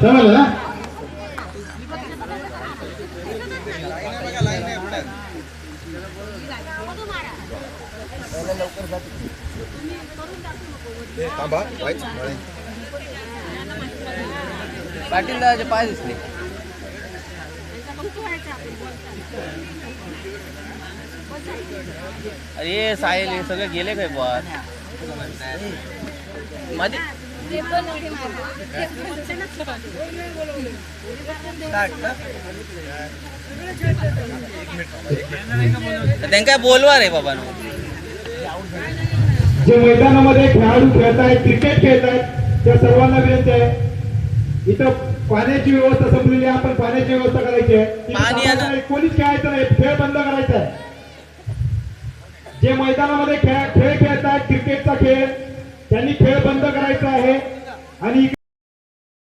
समजलं ना? पाटील दादाचे पाय दिसले. अरे साहिल हे सगळे गेले काय बुवा मध्ये त्यांना बोलवा रे बाबा जे मैदानामध्ये खेळाडू खेळत आहेत क्रिकेट खेळत आहेत त्या सर्वांना विनंती आहे. इथं पाण्याची व्यवस्था संपलेली आहे आपण पाण्याची व्यवस्था करायची आहे. कोणीच खेळायचं नाही खेळ बंद करायचा आहे. जे मैदानामध्ये खेळ खेळ खेळत आहेत क्रिकेटचा खेळ त्यांनी खेळ आणि